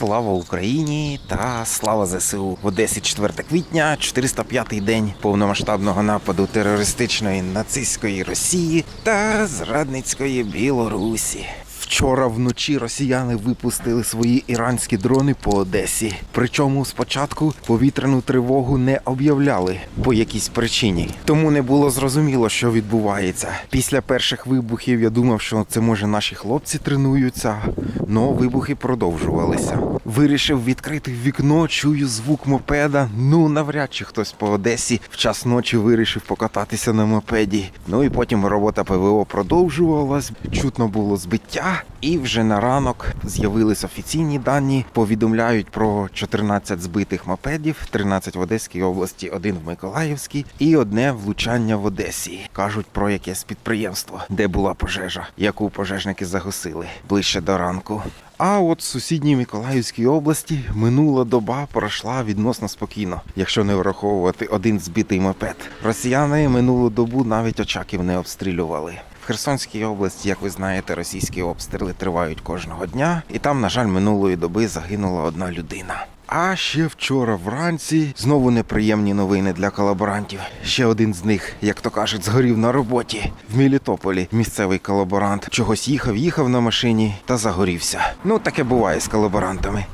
Слава Україні та слава ЗСУ в Одесі 4 квітня, 405-й день повномасштабного нападу терористичної нацистської Росії та зрадницької Білорусі. Вчора вночі росіяни випустили свої іранські дрони по Одесі. Причому спочатку повітряну тривогу не об'являли по якійсь причині. Тому не було зрозуміло, що відбувається. Після перших вибухів я думав, що це може наші хлопці тренуються, но вибухи продовжувалися. Вирішив відкрити вікно, чую звук мопеда. Ну навряд чи хтось по Одесі в час ночі вирішив покататися на мопеді. Ну і потім робота ПВО продовжувалась. Чутно було збиття, і вже на ранок з'явились офіційні дані. Повідомляють про 14 збитих мопедів, 13 в Одеській області, один в Миколаївській і одне влучання в Одесі. Кажуть про якесь підприємство, де була пожежа, яку пожежники загасили ближче до ранку. А от в сусідній Миколаївській області минула доба пройшла відносно спокійно, якщо не враховувати один збитий мопед. Росіяни минулу добу навіть очаків не обстрілювали. В Херсонській області, як ви знаєте, російські обстріли тривають кожного дня, і там, на жаль, минулої доби загинула одна людина. А ще вчора вранці знову неприємні новини для колаборантів. Ще один з них, як то кажуть, згорів на роботі в Мілітополі. Місцевий колаборант чогось їхав, їхав на машині та загорівся. Ну таке буває з колаборантами.